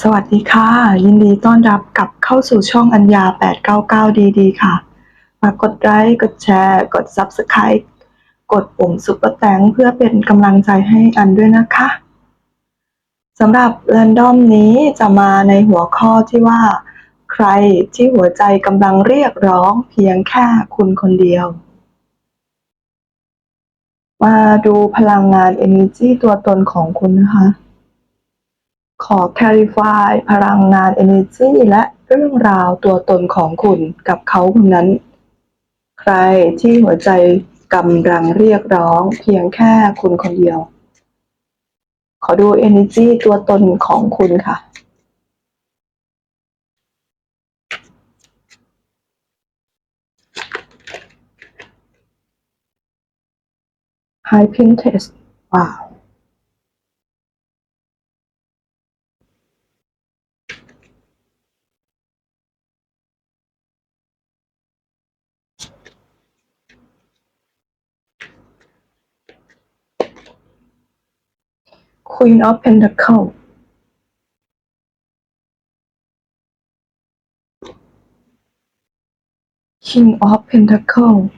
สวัสดีค่ะ ยินดีต้อนรับกลับเข้าสู่ช่องอัญญา 899 ดีดีค่ะฝากกดไลค์กดแชร์ กด Subscribe กดปุ่มซุปเปอร์แตงเพื่อเป็นกำลังใจให้อันด้วยนะคะสำหรับแรนดอมนี้จะมาในหัวข้อที่ว่า ใครที่หัวใจกำลังเรียกร้องเพียงแค่คุณคนเดียว มาดูพลังงาน Energy ตัวตนของคุณนะคะ ขอ clarify พลังงาน energy และเรื่องราวตัวตนของคุณกับเขาคนนั้น ใครที่หัวใจกำลังเรียกร้องเพียงแค่คุณคนเดียว ขอดู energy ตัวตนของคุณค่ะ High Princess ว้าว Queen of Pentacle King of Pentacle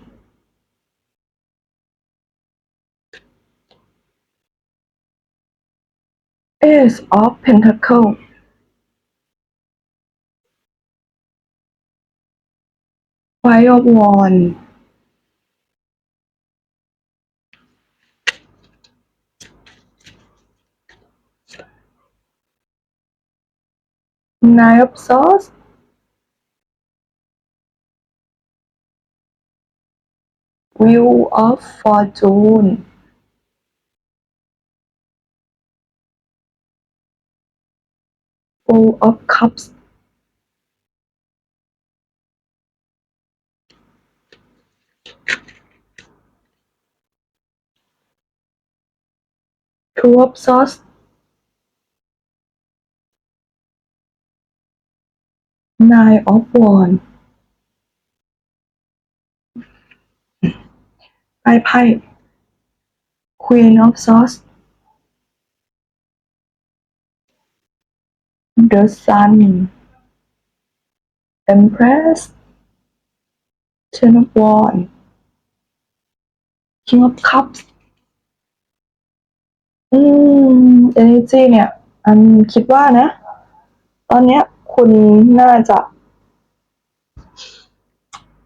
Ace of Pentacle Five of Wands Of Swords Wheel of Fortune Four of Cups. Two of Swords Nine of Wands ไพ่ไพ่ Queen of Swords The Sun Empress Ten of Wands King of Cups อืม energy เนี่ย อันคิดว่านะ ตอนเนี้ย คุณน่าจะ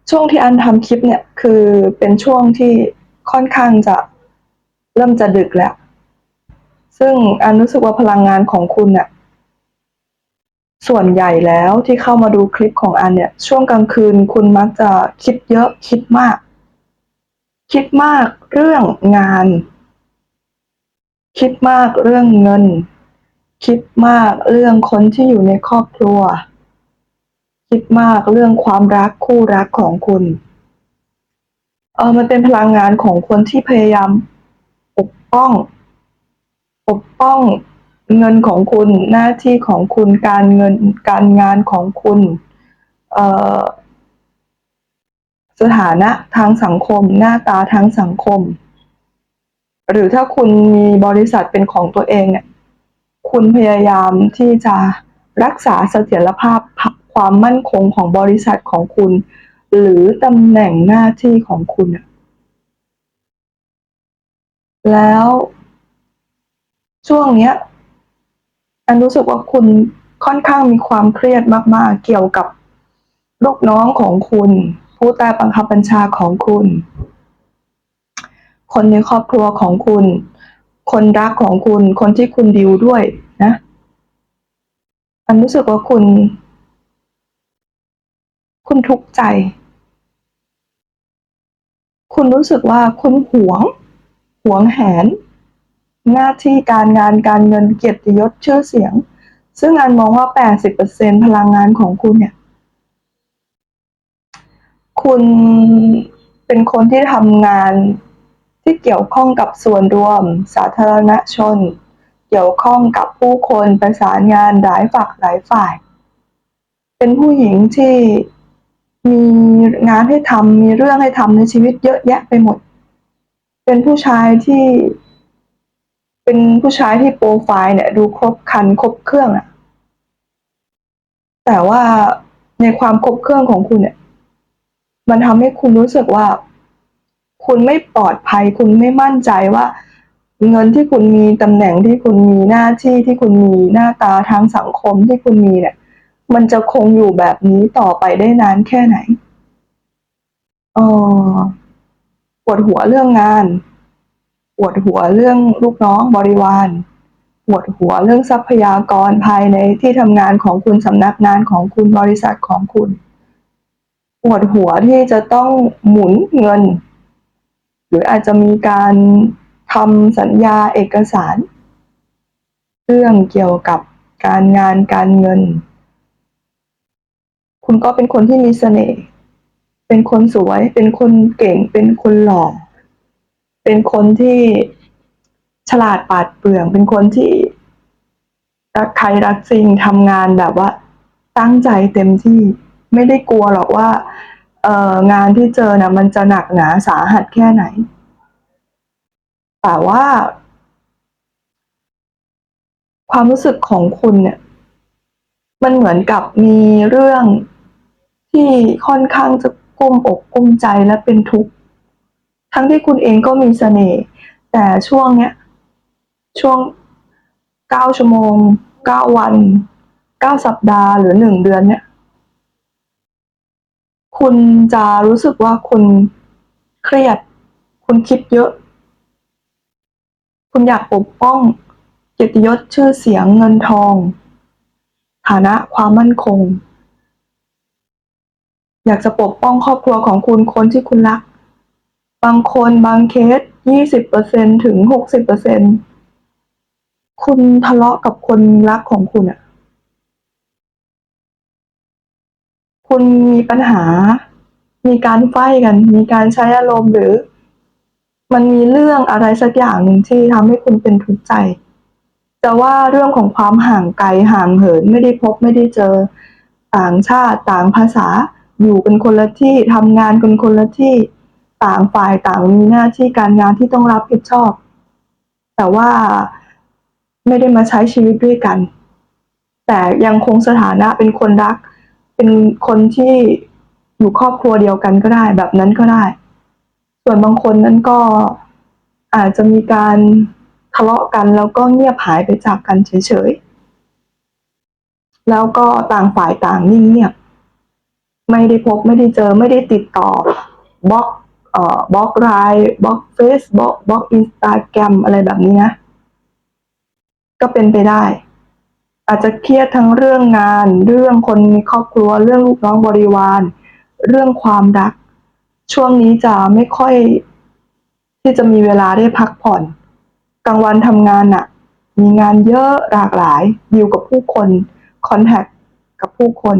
ช่วงที่อันทำคลิปเนี่ย คือเป็นช่วงที่ค่อนข้างจะเริ่มจะดึกแล้ว ซึ่งอันรู้สึกว่าพลังงานของคุณเนี่ยส่วนใหญ่แล้วที่เข้ามาดูคลิปของอันเนี่ย ช่วงกลางคืนคุณมักจะคิดเยอะคิดมาก คิดมากเรื่องงาน คิดมากเรื่องเงิน คิดมากเรื่องคนที่อยู่ในครอบครัว คิดมากเรื่องความรักคู่รักของคุณเออมันเป็นพลังงานของคนที่พยายามปกป้อง ปกป้องเงินของคุณหน้าที่ของคุณการเงินการงานของคุณเอ่อสถานะทางสังคม หน้าตาทางสังคม หรือถ้าคุณมีบริษัทเป็นของตัวเองเนี่ย คุณพยายามที่จะรักษาเสถียรภาพความมั่นคงของบริษัทของคุณ หรือตำแหน่งหน้าที่ของคุณ แล้วช่วงเนี้ยอันรู้สึกว่าคุณค่อนข้างมีความเครียดมาก ๆ เกี่ยวกับลูกน้องของคุณ ผู้ใต้บังคับบัญชาของคุณ คนในครอบครัวของคุณ คนรักของคุณ คนที่คุณดิวด้วยนะอันรู้สึกว่าคุณ คุณทุกข์ใจ คุณรู้สึกว่าคุณหวง หวงแหน หน้าที่การงานการเงินเกียรติยศชื่อเสียง ซึ่งอันมองว่า 80%พลังงานของคุณเนี่ย คุณเป็นคนที่ทำงาน ที่เกี่ยวข้องกับส่วนรวม สาธารณชน เกี่ยวข้องกับผู้คนประสานงานหลายฝักหลายฝ่าย เป็นผู้หญิงที่มีงานให้ทำมีเรื่องให้ทำในชีวิตเยอะแยะไปหมด เป็นผู้ชายที่ เป็นผู้ชายที่โปรไฟล์เนี่ย ดูครบคันครบเครื่องอะแต่ว่าในความครบเครื่องของคุณเนี่ย มันทำให้คุณรู้สึกว่า คุณไม่ปลอดภัย คุณไม่มั่นใจว่า เงินที่คุณมีตำแหน่งที่คุณมีหน้าที่ที่คุณมีหน้าตาทางสังคมที่คุณมีเนี่ย มันจะคงอยู่แบบนี้ต่อไปได้นานแค่ไหนเออปวดหัวเรื่องงาน ปวดหัวเรื่องลูกน้องบริวาร ปวดหัวเรื่องทรัพยากรภายในที่ทำงานของคุณสำนักงานของคุณบริษัทของคุณ ปวดหัวที่จะต้องหมุนเงิน หรืออาจจะมีการทำสัญญาเอกสาร เรื่องเกี่ยวกับการงานการเงิน คุณก็เป็นคนที่มีเสน่ห์เป็นคนสวย เป็นคนเก่ง เป็นคนหล่อเป็นคนที่ฉลาดปาดเปรื่อง เป็นคนที่รักใครรักจริงทำงานแบบว่า ตั้งใจเต็มที่ไม่ได้กลัวหรอกว่า เอ่องานที่เจอนะมันจะหนักหนาสาหัสแค่ไหน แต่ว่า ความรู้สึกของคุณเนี่ย มันเหมือนกับมีเรื่องที่ค่อนข้างจะกุ้มอกกุ้มใจและเป็นทุกข์ทั้งที่คุณเองก็มีเสน่ห์แต่ช่วงเนี้ย ช่วงเก้าชั่วโมงเก้าวันเก้าสัปดาห์หรือหนึ่งเดือนเนี่ย คุณจะรู้สึกว่าคุณเครียด คุณคิดเยอะ คุณอยากปกป้องเกียรติยศชื่อเสียงเงินทอง ฐานะความมั่นคง อยากจะปกป้องครอบครัวของคุณคนที่คุณรัก บางคนบางเคสยี่สิบเปอร์เซ็นถึงหกสิบเปอร์เซ็นคุณทะเลาะกับคนรักของคุณอะ คุณมีปัญหา มีการไฟกัน มีการใช้อารมณ์หรือ มันมีเรื่องอะไรสักอย่างหนึ่งที่ทำให้คุณเป็นทุกข์ใจ จะว่าเรื่องของความห่างไกลห่างเหินไม่ได้พบไม่ได้เจอต่างชาติต่างภาษาอยู่กันคนละที่ทำงานกันคนละที่ต่างฝ่ายต่างมีหน้าที่การงานที่ต้องรับผิดชอบ แต่ว่าไม่ได้มาใช้ชีวิตด้วยกัน แต่ยังคงสถานะเป็นคนรัก เป็นคนที่อยู่ครอบครัวเดียวกันก็ได้ แบบนั้นก็ได้ ส่วนบางคนนั้นก็อาจจะมีการทะเลาะกันแล้วก็เงียบหายไปจากกันเฉยๆ แล้วก็ต่างฝ่ายต่างนิ่งเงียบ ไม่ได้พบไม่ได้เจอไม่ได้ติดต่อบล็อกเอ่อบล็อกไลน์บล็อกเฟซบล็อกบล็อกอินสตาแกรมอะไรแบบนี้นะ ก็เป็นไปได้ อาจจะเครียดทั้งเรื่องงาน เรื่องคนในครอบครัว เรื่องลูกน้องบริวาร เรื่องความรัก ช่วงนี้จะไม่ค่อย ที่จะมีเวลาได้พักผ่อน กลางวันทำงานน่ะมีงานเยอะหลากหลายดิวกับผู้คนคอนแทคกับผู้คน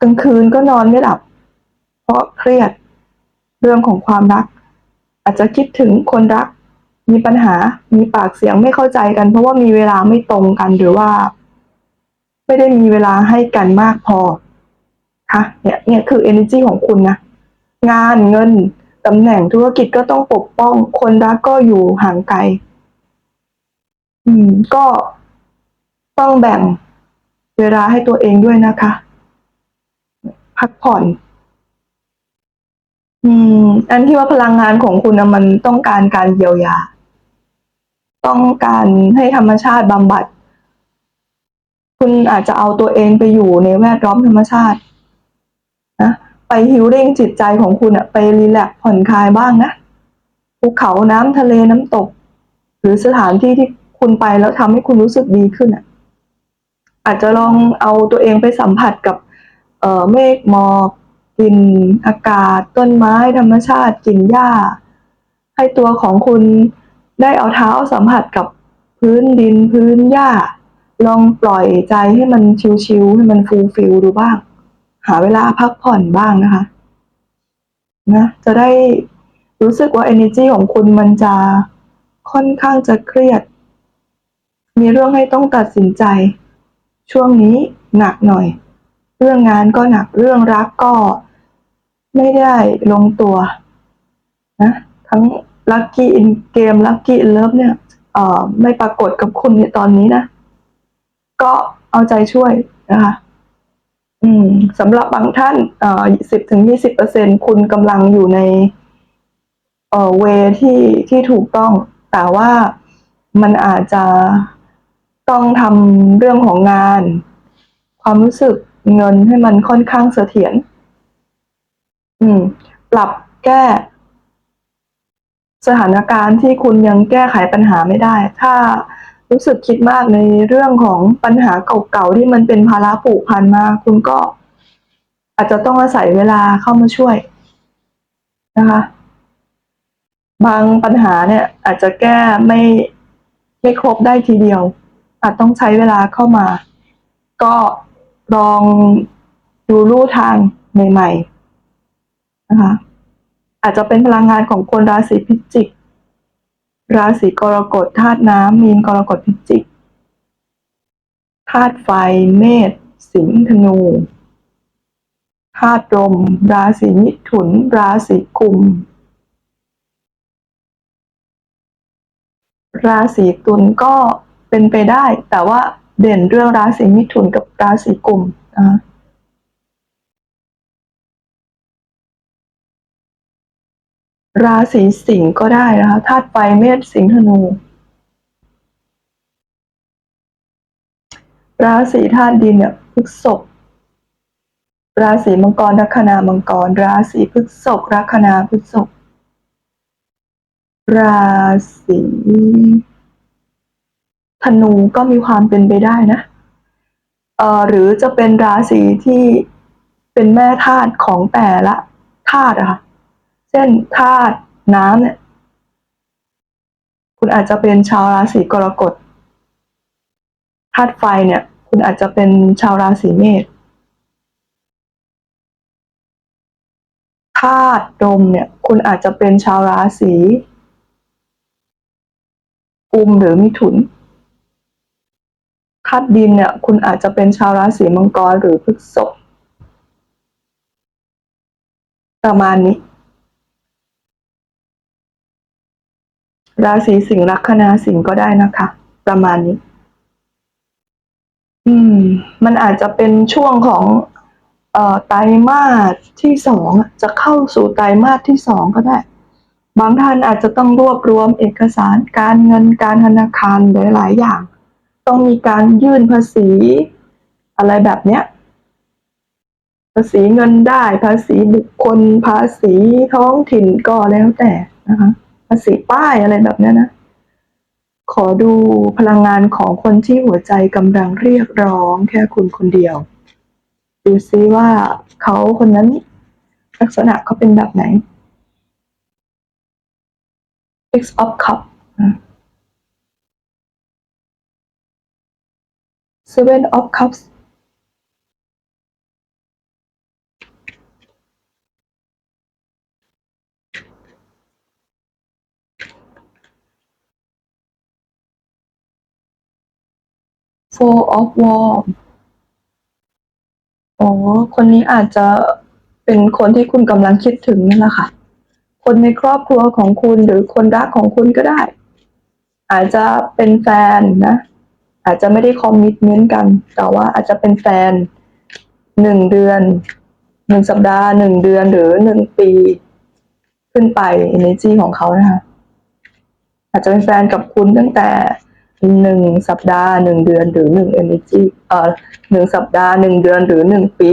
กลางคืนก็นอนไม่หลับ เพราะเครียด เรื่องของความรัก อาจจะคิดถึงคนรัก มีปัญหา มีปากเสียงไม่เข้าใจกัน เพราะว่ามีเวลาไม่ตรงกันหรือว่า ไม่ได้มีเวลาให้กันมากพอค่ะเนี่ยเนี่ยคือ energy ของคุณนะ งานเงินตำแหน่งธุรกิจก็ต้องปกป้อง คนรักก็อยู่ห่างไกล อืม ก็ต้องแบ่งเวลาให้ตัวเองด้วยนะคะ พักผ่อน อืม อันที่ว่าพลังงานของคุณนะมันต้องการการเยียวยา ต้องการให้ธรรมชาติบำบัด คุณอาจจะเอาตัวเองไปอยู่ในแวดล้อมธรรมชาตินะไปฮิวริ่งจิตใจของคุณอะไปรีแลกผ่อนคลายบ้างนะภูเขาน้ำทะเลน้ำตก หรือสถานที่ที่คุณไปแล้วทำให้คุณรู้สึกดีขึ้นอะอาจจะลองเอาตัวเองไปสัมผัสกับเอ่อเมฆหมอกกลิ่นอากาศ ต้นไม้ธรรมชาติกลิ่นหญ้า ให้ตัวของคุณ ได้เอาเท้าสัมผัสกับพื้นดินพื้นหญ้า ลองปล่อยใจให้มันชิวๆให้มันฟูลฟิลดูบ้าง หาเวลาพักผ่อนบ้างนะคะนะจะได้รู้สึกว่า energy ของคุณมันจะค่อนข้างจะเครียด มีเรื่องให้ต้องตัดสินใจ ช่วงนี้หนักหน่อย เรื่องงานก็หนักเรื่องรักก็ไม่ได้ลงตัวนะทั้ง Lucky in Game Lucky in Love เนี่ยไม่ปรากฏกับคุณในตอนนี้นะ ก็เอาใจช่วยนะคะอืมสำหรับบางท่านเอ่อสิบถึงยี่สิบเปอร์เซ็นคุณกำลังอยู่ใน เอ่อเวที่ที่ถูกต้อง แต่ว่ามันอาจจะต้องทำเรื่องของงาน ความรู้สึกเงินให้มันค่อนข้างเสถียรอืม ปรับแก้ สถานการณ์ที่คุณยังแก้ไขปัญหาไม่ได้ ถ้ารู้สึกคิดมากในเรื่องของปัญหาเก่าๆที่มันเป็นภาระผูกพันมา คุณก็อาจจะต้องอาศัยเวลาเข้ามาช่วยนะคะ บางปัญหาเนี่ย อาจจะแก้ไม่ไม่ครบได้ทีเดียว อาจต้องใช้เวลาเข้ามา ก็ลองดูลู่ทางใหม่ๆนะคะ อาจจะเป็นพลังงานของคนราศีพิจิก ราศีกรกฎธาตุน้ำมีนกรกฎพิจิกธาตุไฟ เมษสิงห์ธนูธาตุลมราศีมิถุน ราศีกุม ราศีตุลก็เป็นไปได้ แต่ว่าเด่นเรื่องราศีมิถุนกับราศีกุมนะ ราศีสิงห์ก็ได้นะคะธาตุไฟเมษสิงห์ธนู ราศีธาตุดินเนี่ยพฤษภราศีมังกรลัคนามังกร ราศีพฤษภลัคนาพฤษภราศีธนูก็มีความเป็นไปได้นะเอ่อหรือจะเป็นราศีที่เป็นแม่ธาตุของแต่ละธาตุอะค่ะ เช่นธาตุน้ำเนี่ย คุณอาจจะเป็นชาวราศีกรกฎธาตุไฟเนี่ย คุณอาจจะเป็นชาวราศีเมษธาตุลมเนี่ย คุณอาจจะเป็นชาวราศีกุมหรือมิถุนธาตุดินเนี่ย คุณอาจจะเป็นชาวราศีมังกรหรือพฤษภประมาณนี้ ราศีสิงห์ลัคนาสิงห์ก็ได้นะคะ ประมาณนี้ อืม มันอาจจะเป็นช่วงของ เอ่อไตรมาสที่สองจะเข้าสู่ไตรมาสที่สองก็ได้ บางท่านอาจจะต้องรวบรวมเอกสารการเงินการธนาคารหลายๆอย่าง ต้องมีการยื่นภาษี อะไรแบบเนี้ยภาษีเงินได้ ภาษีบุคคล ภาษีท้องถิ่นก็แล้วแต่นะคะ ภาษีป้ายอะไรแบบนี้นะ ขอดูพลังงานของคนที่หัวใจกำลังเรียกร้องแค่คุณคนเดียว ดูซิว่าเขาคนนั้นลักษณะเขาเป็นแบบไหน Six of Cup Seven of Cups Four of Wands อ๋อคนนี้อาจจะเป็นคนที่คุณกำลังคิดถึงนั่นแหละค่ะ คนในครอบครัวของคุณหรือคนรักของคุณก็ได้ อาจจะเป็นแฟนนะ อาจจะไม่ได้คอมมิ t เมนต์กัน แต่ว่าอาจจะเป็นแฟนหนึ่งเดือนหนึ่งสัปดาห์หนึ่งเดือนหรือหนึ่งปี ขึ้นไป energy ของเขานะคะ อาจจะเป็นแฟนกับคุณตั้งแต่ หนึ่งสัปดาห์หนึ่งเดือนหรือหนึ่ง energy เอ่อหนึ่งสัปดาห์หนึ่งเดือนหรือหนึ่งปี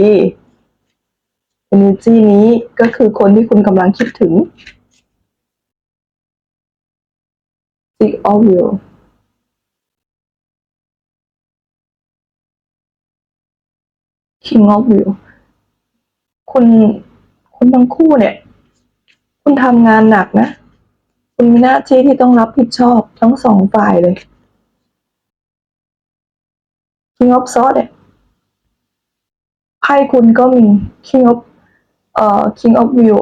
energy นี้ก็คือคนที่คุณกำลังคิดถึง Six of you King of you คุณคุณทั้งคู่เนี่ย คุณทำงานหนักนะ คุณมีหน้าที่ที่ต้องรับผิดชอบทั้งสองฝ่ายเลย King of Swords เนี่ยไพ่คุณก็มี King of เอ่อ King of View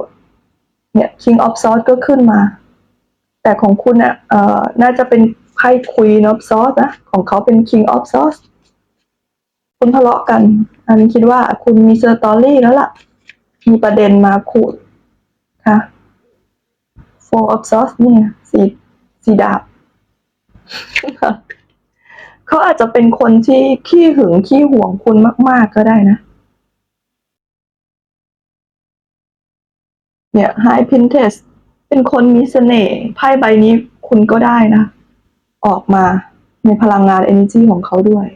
เนี่ย King of Swords ก็ขึ้นมา แต่ของคุณอะเอ่อน่าจะเป็นไพ่ Queen of Swords นะ ของเขาเป็น King of Swords คุณทะเลาะกัน อันนี้คิดว่าคุณมีสตอรี่แล้วล่ะ มีประเด็นมาขูดค่ะ Four of Swords เนี่ยสีสีดาบ เขาอาจจะเป็นคนที่ขี้หึงขี้หวงคุณมาก ๆ ก็ได้นะ เนี่ย High Princess เป็นคนมีเสน่ห์ไพ่ใบนี้คุณก็ได้นะ ออกมาในพลังงาน energy ของเขาด้วย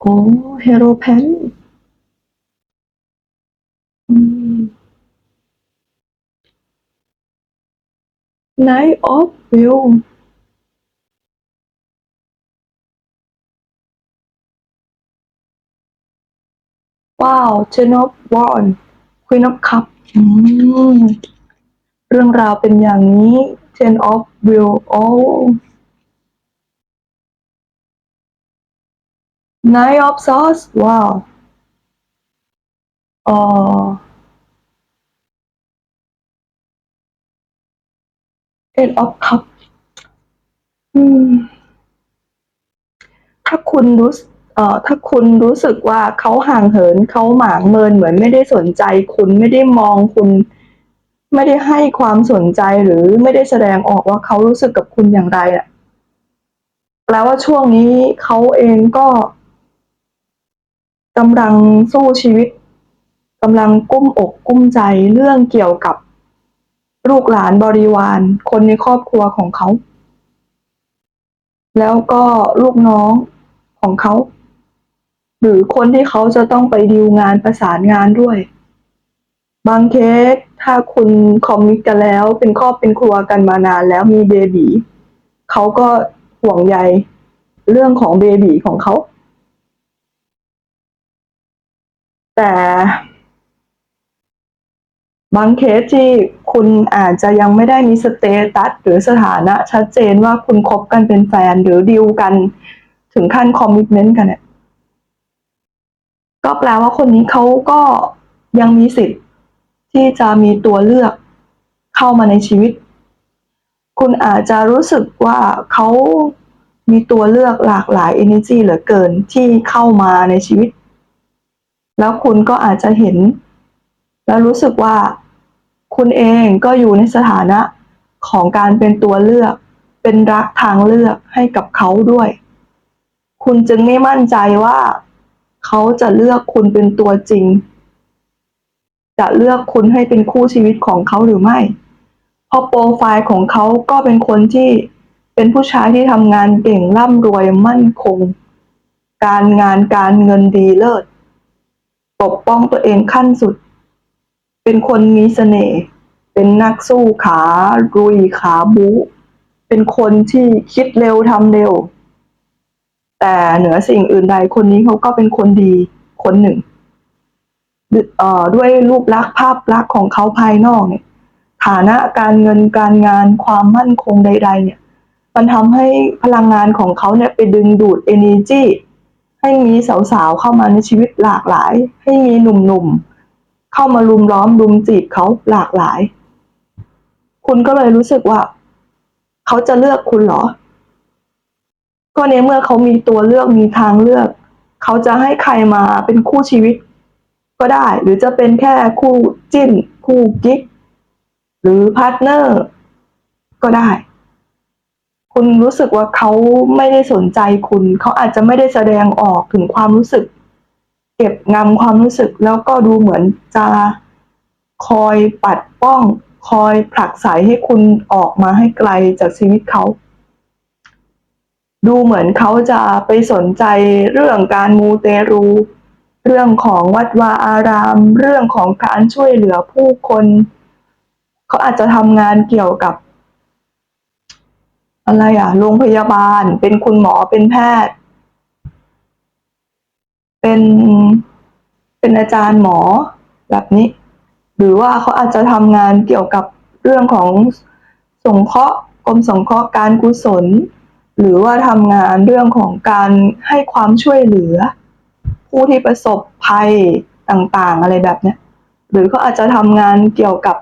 โอ้เฮโรแพน Night of View ว้าว Ten of Wands Queen of Cup อืมเรื่องราวเป็นอย่างนี้ Ten of View โอ้ Nine of Swords ว้าวอ๋อ Eight of Cup อืมถ้าคุณรู้เอ่อถ้าคุณรู้สึกว่าเขาห่างเหินเขาหมางเมินเหมือนไม่ได้สนใจ คุณไม่ได้มองคุณ ไม่ได้ให้ความสนใจหรือไม่ได้แสดงออกว่าเขารู้สึกกับคุณอย่างไรอะแปลว่าช่วงนี้เขาเองก็กำลังสู้ชีวิตกำลังกุ้มอกกุ้มใจเรื่องเกี่ยวกับ ลูกหลานบริวาร คนในครอบครัวของเขา แล้วก็ลูกน้องของเขา หรือคนที่เขาจะต้องไปดีลงานประสานงานด้วย บางเคสถ้าคุณคอมมิตกันแล้วเป็นครอบเป็นครัวกันมานานแล้วมีเบบีเขาก็ห่วงใยเรื่องของเบบีของเขา แต่ บางเคสที่คุณอาจจะยังไม่ได้มีสเตตัสหรือสถานะชัดเจนว่าคุณคบกันเป็นแฟนหรือดีลกันถึงขั้นคอมมิชเมนต์กันเนี่ยก็แปลว่าคนนี้เขาก็ยังมีสิทธิ์ที่จะมีตัวเลือกเข้ามาในชีวิต คุณอาจจะรู้สึกว่าเขามีตัวเลือกหลากหลาย energy เหลือเกินที่เข้ามาในชีวิต แล้วคุณก็อาจจะเห็น แล้วรู้สึกว่าคุณเองก็อยู่ในสถานะของการเป็นตัวเลือก เป็นรักทางเลือกให้กับเขาด้วย คุณจึงไม่มั่นใจว่า เขาจะเลือกคุณเป็นตัวจริง จะเลือกคุณให้เป็นคู่ชีวิตของเขาหรือไม่ เพราะโปรไฟล์ของเขาก็เป็นคนที่เป็นผู้ชายที่ทำงานเก่งร่ำรวยมั่นคง การงานการเงินดีเลิศ ปกป้องตัวเองขั้นสุด เป็นคนมีเสน่ห์เป็นนักสู้ขารุยขาบูเป็นคนที่คิดเร็วทำเร็ว แต่เหนือสิ่งอื่นใดคนนี้เขาก็เป็นคนดีคนหนึ่งเออด้วยรูปลักษณ์ภาพลักษณ์ของเขาภายนอกเนี่ย ฐานะการเงินการงานความมั่นคงใด ๆ เนี่ย มันทำให้พลังงานของเขาเนี่ยไปดึงดูด energy ให้มีสาวๆเข้ามาในชีวิตหลากหลาย ให้มีหนุ่มๆ เข้ามาลุมล้อมลุมจีบเขาหลากหลาย คุณก็เลยรู้สึกว่า เขาจะเลือกคุณเหรอ ก็ในเมื่อเขามีตัวเลือกมีทางเลือก เขาจะให้ใครมาเป็นคู่ชีวิต ก็ได้ หรือจะเป็นแค่คู่จิ้น คู่กิ๊กหรือพาร์ทเนอร์ก็ได้ คุณรู้สึกว่าเขาไม่ได้สนใจคุณ เขาอาจจะไม่ได้แสดงออกถึงความรู้สึก เก็บงำความรู้สึกแล้วก็ดูเหมือนจะคอยปัดป้องคอยผลักไสให้คุณออกมาให้ไกลจากชีวิตเขา ดูเหมือนเขาจะไปสนใจเรื่องการมูเตรู เรื่องของวัดวาอาราม เรื่องของการช่วยเหลือผู้คน เขาอาจจะทำงานเกี่ยวกับ อะไรอะโรงพยาบาล เป็นคุณหมอเป็นแพทย์ เป็นเป็นอาจารย์หมอแบบนี้ หรือว่าเขาอาจจะทำงานเกี่ยวกับเรื่องของสงเคราะห์กรมสงเคราะห์การกุศล หรือว่าทำงานเรื่องของการให้ความช่วยเหลือ ผู้ที่ประสบภัยต่างๆ อะไรแบบเนี้ยหรือเขาอาจจะทำงานเกี่ยวกับ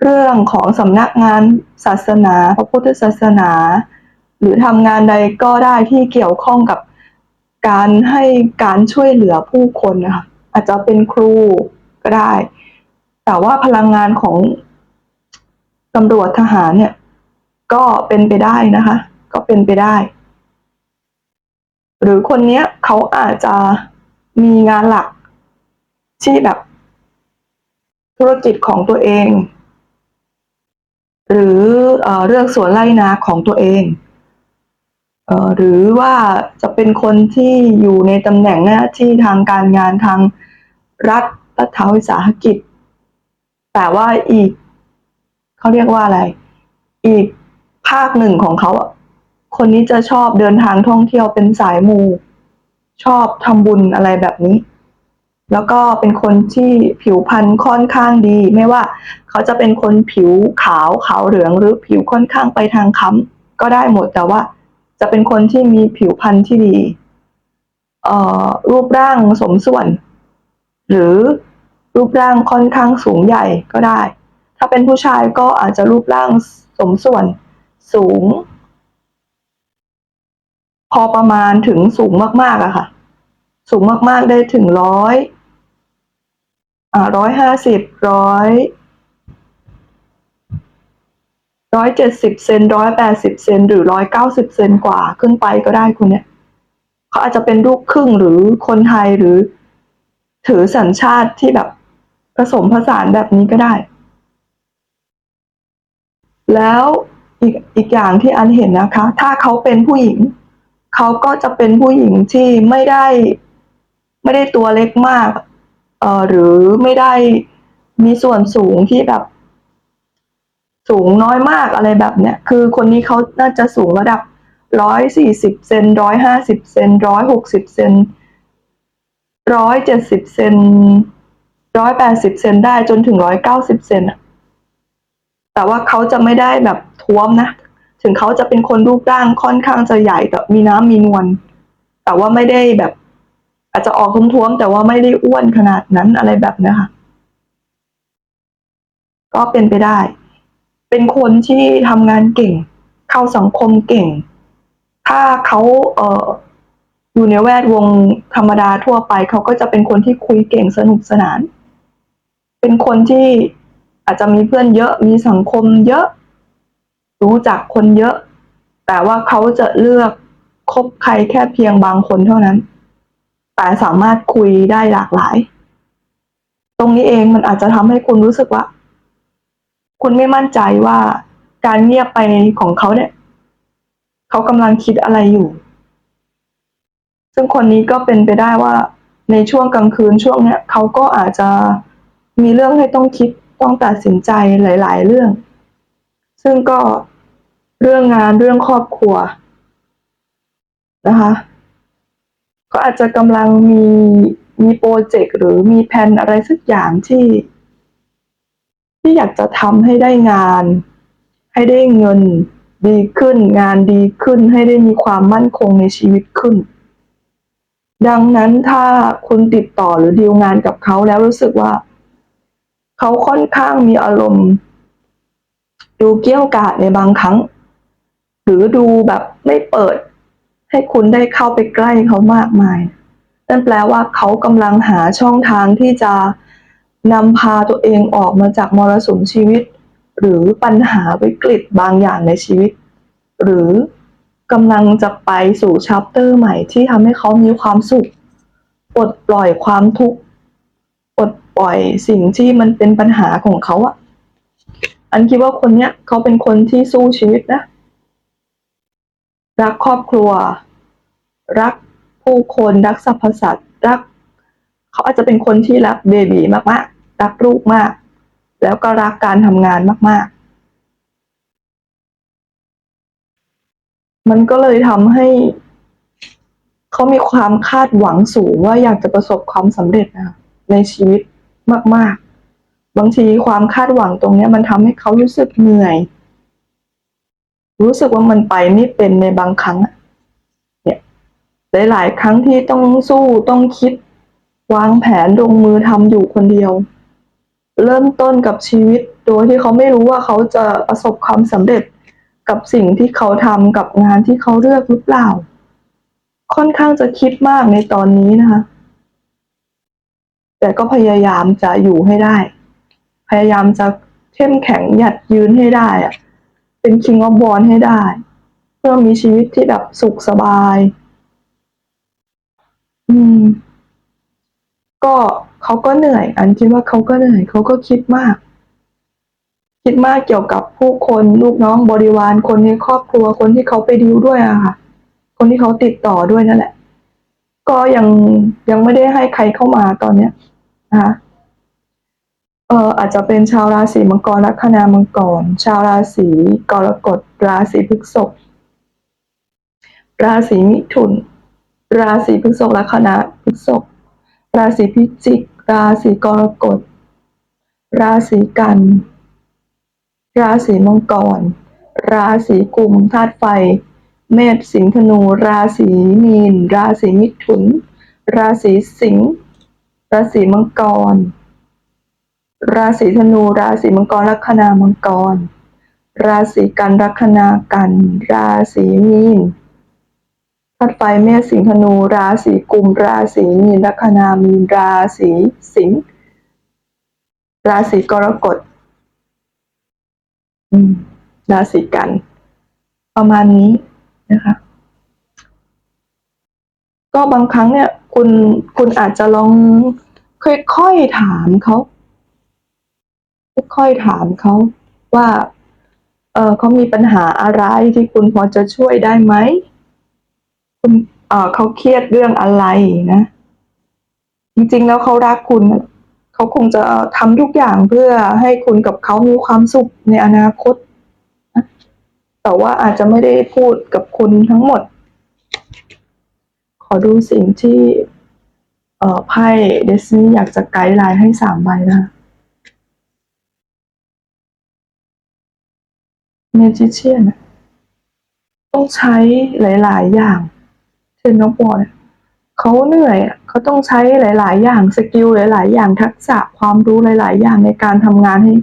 เรื่องของสำนักงานศาสนา พระพุทธศาสนา หรือทำงานใดก็ได้ที่เกี่ยวข้องกับ การให้การช่วยเหลือผู้คนนะคะอาจจะเป็นครูก็ได้ แต่ว่าพลังงานของตำรวจทหารเนี่ย ก็เป็นไปได้นะคะ ก็เป็นไปได้ หรือคนเนี้ยเขาอาจจะมีงานหลักที่แบบ ธุรกิจของตัวเอง หรือเอ่อเรื่องสวนไร่นาของตัวเอง หรือว่าจะเป็นคนที่อยู่ในตำแหน่งหน้าที่ทางการงานทางรัฐรัฐวิสาหกิจ แต่ว่าอีกเขาเรียกว่าอะไร อีกภาคหนึ่งของเขาคนนี้จะชอบเดินทางท่องเที่ยวเป็นสายมู ชอบทำบุญอะไรแบบนี้ แล้วก็เป็นคนที่ผิวพรรณค่อนข้างดี ไม่ว่าเขาจะเป็นคนผิวขาวขาวเหลืองหรือผิวค่อนข้างไปทางค้ำก็ได้หมดแต่ว่า จะเป็นคนที่มีผิวพรรณที่ดีเอ่อรูปร่างสมส่วน หรือรูปร่างค่อนข้างสูงใหญ่ก็ได้ ถ้าเป็นผู้ชายก็อาจจะรูปร่างสมส่วนสูง พอประมาณถึงสูงมากๆอะค่ะ สูงมากๆได้ถึงร้อยอ่าร้อยห้าสิบร้อย ร้อยเจ็ดสิบเซนร้อยแปดสิบเซนหรือร้อยเก้าสิบเซนกว่าขึ้นไปก็ได้คุณเนี่ยเขาอาจจะเป็นลูกครึ่งหรือคนไทยหรือ ถือสัญชาติที่แบบผสมผสานแบบนี้ก็ได้ แล้วอีกอีกอย่างที่อันเห็นนะคะ ถ้าเขาเป็นผู้หญิง เขาก็จะเป็นผู้หญิงที่ไม่ได้ ไม่ได้ตัวเล็กมากเอ่อหรือไม่ได้มีส่วนสูงที่แบบ สูงน้อยมากอะไรแบบเนี้ยคือคนนี้เขาน่าจะสูงระดับร้อยสี่สิบเซนร้อยห้าสิบเซนร้อยหกสิบเซนร้อยเจ็ดสิบเซนร้อยแปดสิบเซนได้จนถึงร้อยเก้าสิบเซนอะแต่ว่าเขาจะไม่ได้แบบท้วมนะ ถึงเขาจะเป็นคนรูปร่างค่อนข้างจะใหญ่แต่มีน้ำมีนวลแต่ว่าไม่ได้แบบ อาจจะออกท้วมๆแต่ว่าไม่ได้อ้วนขนาดนั้นอะไรแบบเนี้ยค่ะ ก็เป็นไปได้ เป็นคนที่ทำงานเก่ง เข้าสังคมเก่ง ถ้าเขาเอ่ออยู่ในแวดวงธรรมดาทั่วไป เขาก็จะเป็นคนที่คุยเก่งสนุกสนาน เป็นคนที่อาจจะมีเพื่อนเยอะมีสังคมเยอะ รู้จักคนเยอะ แต่ว่าเขาจะเลือกคบใครแค่เพียงบางคนเท่านั้น แต่สามารถคุยได้หลากหลาย ตรงนี้เองมันอาจจะทำให้คุณรู้สึกว่า คุณไม่มั่นใจว่าการเงียบไปของเขาเนี่ย เขากำลังคิดอะไรอยู่ ซึ่งคนนี้ก็เป็นไปได้ว่าในช่วงกลางคืนช่วงเนี้ยเขาก็อาจจะมีเรื่องให้ต้องคิดต้องตัดสินใจหลาย ๆ เรื่อง ซึ่งก็เรื่องงานเรื่องครอบครัวนะคะก็อาจจะกำลังมีมีโปรเจกต์หรือมีแผนอะไรสักอย่างที่ ที่อยากจะทำให้ได้งาน ให้ได้เงินดีขึ้น งานดีขึ้น ให้ได้มีความมั่นคงในชีวิตขึ้น ดังนั้นถ้าคุณติดต่อหรือดีลงานกับเขาแล้วรู้สึกว่า เขาค่อนข้างมีอารมณ์ ดูเกี้ยวกาดในบางครั้ง หรือดูแบบไม่เปิด ให้คุณได้เข้าไปใกล้เขามากมายนั่นแปลว่าเขากำลังหาช่องทางที่จะ นำพาตัวเองออกมาจากมรสุมชีวิต หรือปัญหาวิกฤตบางอย่างในชีวิต หรือกำลังจะไปสู่ชัปเตอร์ใหม่ที่ทำให้เขามีความสุขปลดปล่อยความทุกข์ปลดปล่อยสิ่งที่มันเป็นปัญหาของเขาอะอันคิดว่าคนเนี้ยเขาเป็นคนที่สู้ชีวิตนะ รักครอบครัว รักผู้คนรักสรรพสัตว์รัก เขาอาจจะเป็นคนที่รักเบบีมากๆ รักลูกมาก แล้วก็รักการทำงานมาก ๆ มันก็เลยทำให้เขามีความคาดหวังสูงว่าอยากจะประสบความสำเร็จนะในชีวิตมาก ๆ บางทีความคาดหวังตรงนี้มันทำให้เขารู้สึกเหนื่อย รู้สึกว่ามันไปไม่เป็นในบางครั้งเนี่ยหลาย ๆ ครั้งที่ต้องสู้ต้องคิดวางแผนลงมือทำอยู่คนเดียว เริ่มต้นกับชีวิต โดยที่เขาไม่รู้ว่าเขาจะประสบความสำเร็จกับสิ่งที่เขาทำกับงานที่เขาเลือกหรือเปล่า ค่อนข้างจะคิดมากในตอนนี้นะคะ แต่ก็พยายามจะอยู่ให้ได้ พยายามจะเข้มแข็งหยัดยืนให้ได้อะเป็นคิงอ f บอลให้ได้ เพื่อมีชีวิตที่แบบสุขสบาย อืม ก็ เขาก็เหนื่อย อันคิดว่าเขาก็เหนื่อย เขาก็คิดมาก คิดมากเกี่ยวกับผู้คนลูกน้องบริวารคนในครอบครัวคนที่เขาไปดิวด้วยอะค่ะ คนที่เขาติดต่อด้วยนั่นแหละ ก็ยังยังไม่ได้ให้ใครเข้ามาตอนเนี้ยนะคะเอออาจจะเป็นชาวราศีมังกรลัคนามังกร ชาวราศีกรกฎราศีพฤษภราศีมิถุน ราศีพฤษภลัคนาพฤษภราศีพิจิก ราศีกรกฎ ราศีกัน ราศีมังกร ราศีกุมธาตุไฟ เมษสิงห์ธนู ราศีมีน ราศีมิถุน ราศีสิงห์ ราศีมังกร ราศีธนู ราศีมังกร ลัคนามังกร ราศีกัน ลัคนากัน ราศีมีน ธาตุไฟเมษสิงห์ธนูราศีกุม ราศีมีนลัคนามีนราศีสิงห์ราศีกรกฎอืมราศีกัน ประมาณนี้นะคะก็บางครั้งเนี่ย คุณคุณอาจจะลองค่อยๆถามเขาค่อยๆถามเขาว่า เออเขามีปัญหาอะไรที่คุณพอจะช่วยได้ไหม คุณเขาเครียดเรื่องอะไรนะ จริงๆแล้วเขารักคุณเขาคงจะทำทุกอย่างเพื่อให้คุณกับเขามีความสุขในอนาคตนะแต่ว่าอาจจะไม่ได้พูดกับคุณทั้งหมด ขอดูสิ่งที่เอไพ่เดซนี่อยากจะไกด์ไลน์ให้สามใบนะเมจิเชียนต้องใช้หลาย ๆ อย่าง เช่นน้องบอยเขาเหนื่อยเขาต้องใช้หลาย ๆ อย่างสกิลหลาย ๆ อย่างทักษะความรู้หลาย ๆ อย่างในการทำงานให้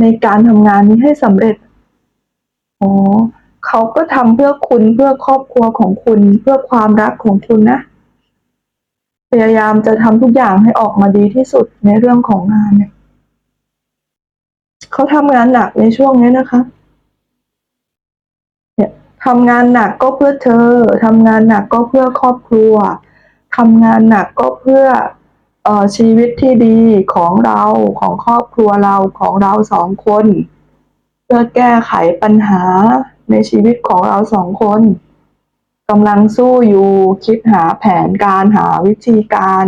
ในการทำงานนี้ให้สำเร็จอ๋อเขาก็ทำเพื่อคุณเพื่อครอบครัวของคุณ เพื่อความรักของคุณนะพยายามจะทำทุกอย่างให้ออกมาดีที่สุดในเรื่องของงานเนี่ยเขาทำงานหนักในช่วงนี้นะคะ ทำงานหนักก็เพื่อเธอ ทำงานหนักก็เพื่อครอบครัว ทำงานหนักก็เพื่อออชีวิตที่ดีของเราของครอบครัวเราของเราสองคน เพื่อแก้ไขปัญหาในชีวิตของเราสองคนกำลังสู้อยู่คิดหาแผนการหาวิธีการ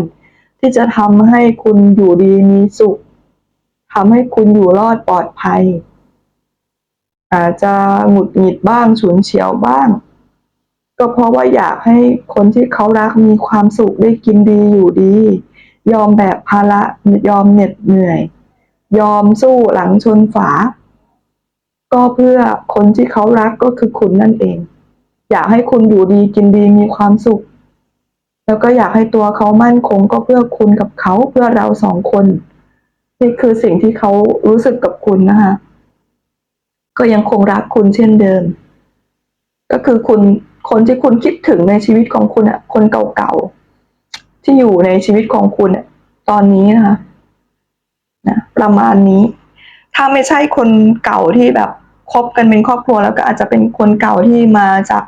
ที่จะทำให้คุณอยู่ดีมีสุขทำให้คุณอยู่รอดปลอดภัย อาจจะหงุดหงิดบ้างฉุนเฉียวบ้าง ก็เพราะว่าอยากให้คนที่เขารักมีความสุขได้กินดีอยู่ดี ยอมแบกภาระยอมเหน็ดเหนื่อย ยอมสู้หลังชนฝา ก็เพื่อคนที่เขารักก็คือคุณนั่นเอง อยากให้คุณอยู่ดีกินดีมีความสุข แล้วก็อยากให้ตัวเขามั่นคงก็เพื่อคุณกับเขาเพื่อเราสองคนนี่คือสิ่งที่เขารู้สึกกับคุณนะคะ ก็ยังคงรักคุณเช่นเดิม ก็คือคุณคนที่คุณคิดถึงในชีวิตของคุณอะคนเก่าๆที่อยู่ในชีวิตของคุณตอนนี้นะคะนะประมาณนี้ ถ้าไม่ใช่คนเก่าที่แบบคบกันเป็นครอบครัวแล้วก็อาจจะเป็นคนเก่าที่มาจาก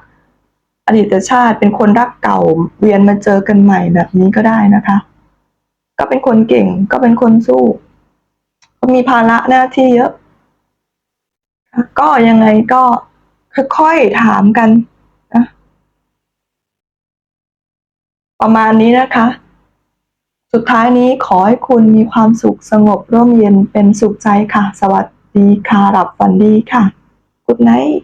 อดีตชาติเป็นคนรักเก่าเวียนมาเจอกันใหม่แบบนี้ก็ได้นะคะ ก็เป็นคนเก่งก็เป็นคนสู้มีภาระหน้าที่เยอะ ก็ยังไงก็ค่อยๆถามกันนะประมาณนี้นะคะ สุดท้ายนี้ขอให้คุณมีความสุขสงบร่มเย็นเป็นสุขใจค่ะ สวัสดีค่ะหลับฝันดีค่ะกุดไนท์